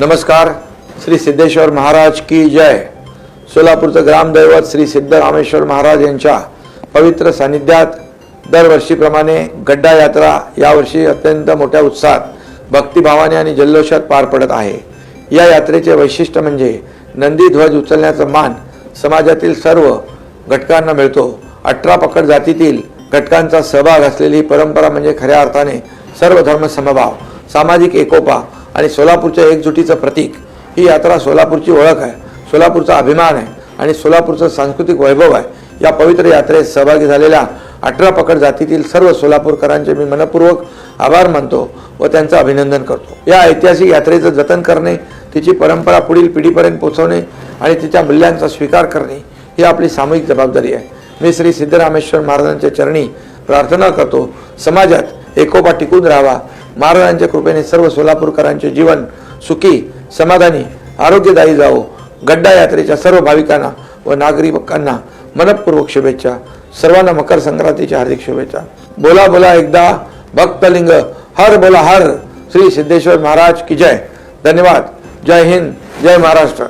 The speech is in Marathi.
नमस्कार श्री सिद्धेश्वर महाराज की जय. सोलापूरचं ग्रामदैवत श्री सिद्ध रामेश्वर महाराज यांच्या पवित्र सानिध्यात दरवर्षीप्रमाणे गड्डा यात्रा यावर्षी अत्यंत मोठ्या उत्साहात भक्तिभावाने आणि जल्लोषात पार पडत आहे. या यात्रेचे वैशिष्ट्य म्हणजे नंदी ध्वज उचलण्याचा मान समाजातील सर्व घटकांना मिळतो. अठरा पकड जातीतील घटकांचा सहभाग असलेली परंपरा म्हणजे खऱ्या अर्थाने सर्व धर्म समभाव सामाजिक एकोपा आणि सोलापूरच्या एकजुटीचं प्रतीक ही यात्रा सोलापूरची ओळख आहे सोलापूरचा अभिमान आहे आणि सोलापूरचं सांस्कृतिक वैभव आहे. या पवित्र यात्रेत सहभागी झालेल्या अठरा पकड जातीतील सर्व सोलापूरकरांचे मी मनपूर्वक आभार मानतो व त्यांचं अभिनंदन करतो. या ऐतिहासिक यात्रेचं जतन करणे तिची परंपरा पुढील पिढीपर्यंत पोहोचवणे आणि तिच्या मूल्यांचा स्वीकार करणे ही आपली सामूहिक जबाबदारी आहे. मी श्री सिद्धरामेश्वर महाराजांच्या चरणी प्रार्थना करतो समाजात एकोपा टिकून राहावा महाराजांच्या कृपेने सर्व सोलापूरकरांचे जीवन सुखी समाधानी आरोग्यदायी जावो. गड्डा यात्रेच्या सर्व भाविकांना व नागरिकांना मनपूर्वक शुभेच्छा. सर्वांना मकर संक्रांतीच्या हार्दिक शुभेच्छा. बोला बोला एकदा भक्तलिंग. हर बोला हर. श्री सिद्धेश्वर महाराज की जय. धन्यवाद. जय हिंद. जय महाराष्ट्र.